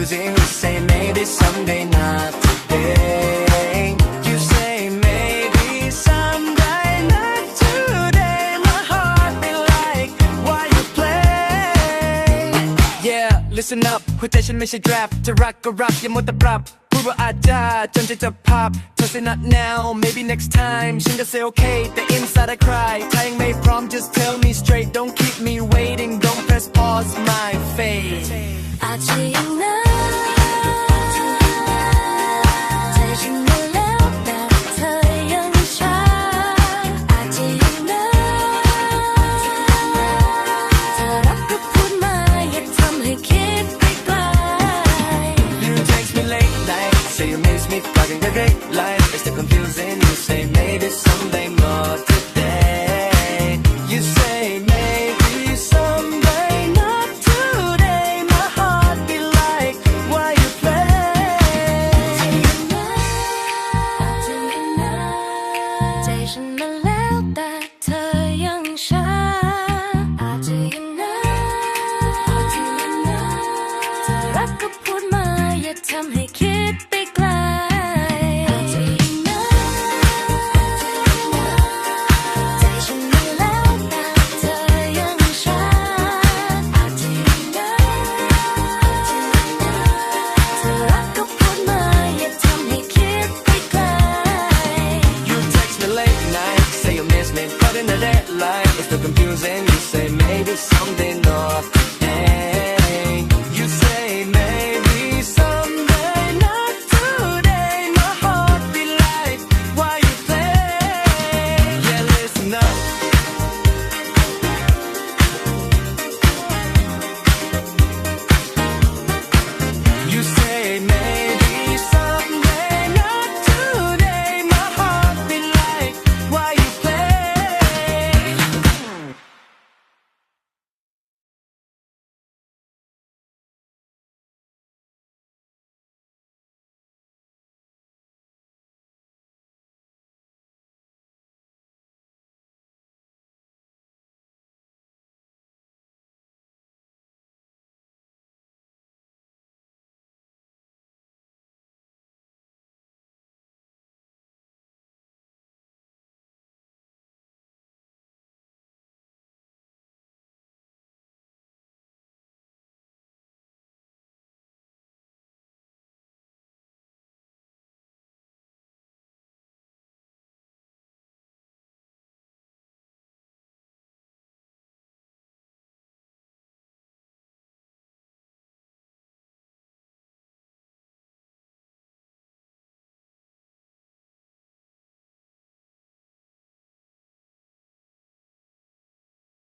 losing. You say maybe someday not today. You say maybe someday not today. My heart be like why you play? Yeah listen up. หัวใจฉันไม่ใช่ draft จะรักก็รักอย่ามัวแต่ปรับูดว่าอาจจะจนใจจะพับ Just not now maybe next time. Shinga say okay the inside I cry. ถ้ายังไม่พร้อม just tell me straight. Don't keep me waiting. Don't press pause my fate. อาจจะยังนะ only keep be